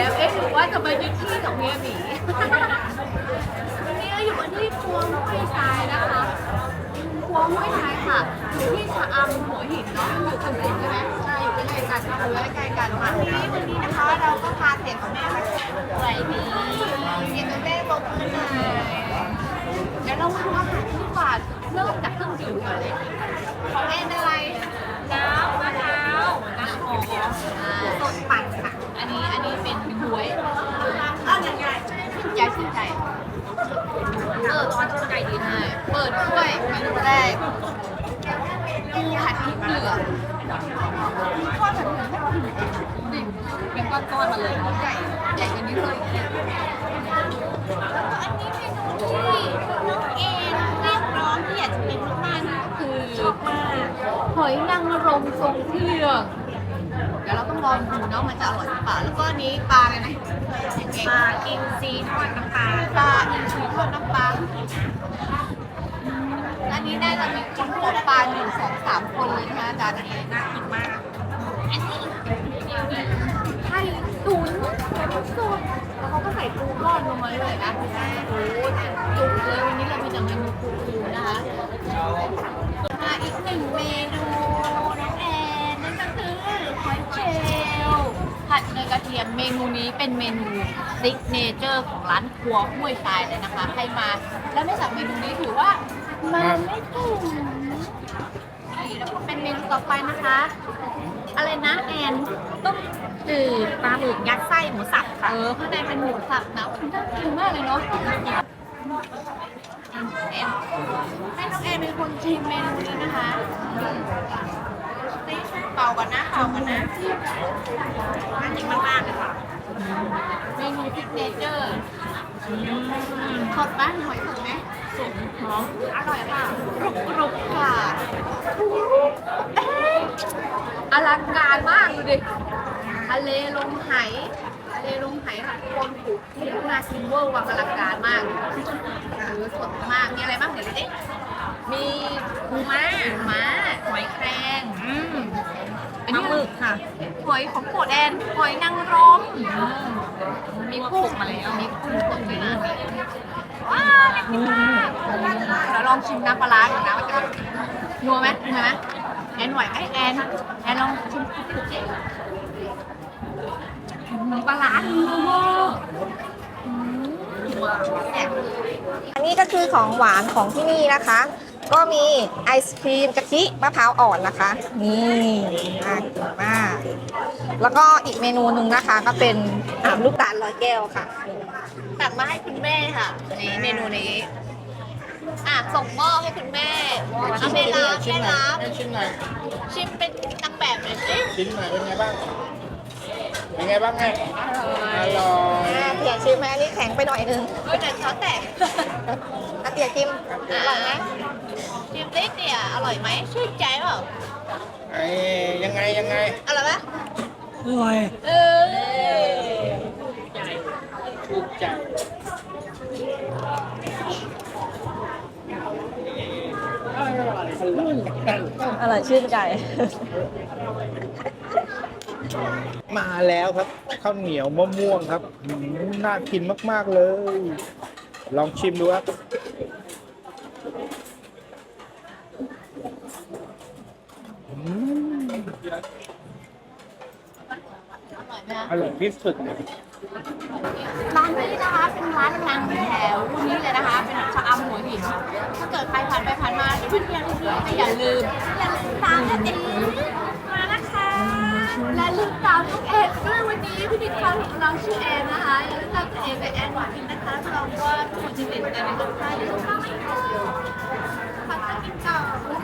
แล้ว เอ๊ะหรือว่าจะมายึดที่ของเมียหมีวันนี้เราอยู่กันที่ครัวห้วยทรายนะคะครัวห้วยทรายค่ะอยู่ที่ชะอำหัวหินเนาะอยู่กันติดใช่ไหมใช่อยู่ใกล้ๆกันอยู่ใกล้ๆกันวันนี้วันนี้นะคะเราก็พาเด็กของแม่มาไหวดีเด็กของแม่บอกขึ้นมาเดี๋ยวเรามาดูอาหารที่ฝาดเริ่มจากเครื่องดื่มก่อนเลยของแม่เป็นอะไรน้ำมะพร้าวน้ำหอมสดปั่นค่ะอัน แล้วก็อันนี้เมนูที่น้องเอ็นเรียกร้องที่อยากจะเป็นมากๆนะคือชอบมากหอยนางรมทรงเครื่องเดี๋ยวเราต้องลองดูเนาะมันจะอร่อยหรือเปล่าแล้วก็อันนี้ปลาอะไรนะปลาอินทรีทอดน้ำปลาปลาอินทรีทอดน้ำปลาอันนี้ได้จะมีคนโปรปลาหนึ่งสองสามคนเลยนะคะอาจารย์ ส่ปูก้อนลงมาด้วยนะโอ้จุกเลยวันนี้เรามีแต่เมนูปูๆนะคะมาอีกหนึ่งเมนูน้องแอนนั่นก็คือหอยเชลล์ผัดเนยกระเทียมเมนูนี้เป็นเมนูซิกเนเจอร์ของร้านครัวห้วยทรายเลยนะคะใครมา แล้วไม่สั่งเมนูนี้ถือว่ามาไม่ถึงนี่แล้วก็เป็นเมนูต่อไปนะคะ อะไรนะแอนต้ม จืดปลาหมึกยัดไส้หมูสับค่ะ เออข้างในเป็นหมูสับนะคุณน่ากินมากเลยเนาะแอนให้น้องแอนเป็นคนชิมเมนูนี้นะคะเป่ากันนะเป่ากันนะน่ากินมากๆเลยค่ะเมนูซิกเนเจอร์สดบ้านหอยสดไหมสดหอมอร่อยค่ะกรุบกรุบค่ะเอ๊ะอลังการมากดูดิ ทะเลลงไหทะเลลงไหค่ะคนผูกที่ทุ่งนาซิมเวอร์วังอลังการมากเออสดมาก มีอะไรบ้างเดี๋ยวดูดิมีปูม้าปูม้าหอยแครงอืมอันนี้หมึกค่ะ หอยของโปรดแอนหอยนางรมมีกุ้งมาแล้วมีกุ้งสดด้วยนะว้าวน่ากินมากเดี๋ยวลองชิมน้ำปลาร้าก่อนนะว่าจะแบบนัวไหมนัวไหมแอนไหวไหมแอนแอนลองชิม น้ำปลาร้านัวมากอืมว้าวแซ่บอันนี้ก็คือของหวานของที่นี่นะคะ ก็มีไอศครีมกะทิมะพร้าวอ่อนนะคะ นี่น่ากินมาก แล้วก็อีกเมนูหนึ่งนะคะ ก็เป็นอ่าลูกตาลร้อยแก้วค่ะ ตักมาให้คุณแม่ค่ะนี่เมนูนี้อะส่งมอบให้คุณแม่เอาแม่รับแม่รับชิ้นหน่อยชิมเป็นนางแบบหน่อยสิชิ้นหน่อยเป็นไงบ้าง เป็นไงบ้างแม่อร่อยอ่าเตี๋ยชิมไหมอันนี้แข็งไปหน่อยนึงเฮ้ยแต่ช้อนแตกอะเตี๋ยชิมอร่อยไหมชิมดิเนี่ยอร่อยไหมชื่นใจเปล่าไอ้ยังไงยังไงอร่อยปะอร่อยเออถูกใจอร่อยชื่นใจ มาแล้วครับข้าวเหนียวมะม่วงครับอืมน่ากินมาก ๆเลย ลองชิมดูครับอืมอร่อยไหมคะอร่อยที่สุดร้านนี้นะคะเป็นร้านดังแถวนี้เลยนะคะ เป็นชะอำหัวหินถ้าเกิดใครผ่านไปผ่านมาหรือว่าเที่ยวที่นี่ก็อย่าลืมอย่าลืมตามกันเองมานะคะ และลืมตามทุกเอ็ดด้วยวันนี้พิธีกรของเราชื่อแอนนะคะอย่าลืมตามตัวเองไปแอนหวานพินนะคะเราก็ทุกคนจะติดกันในโลกไทยอย่าลืมตามไปค่ะขอบคุณกินต่อ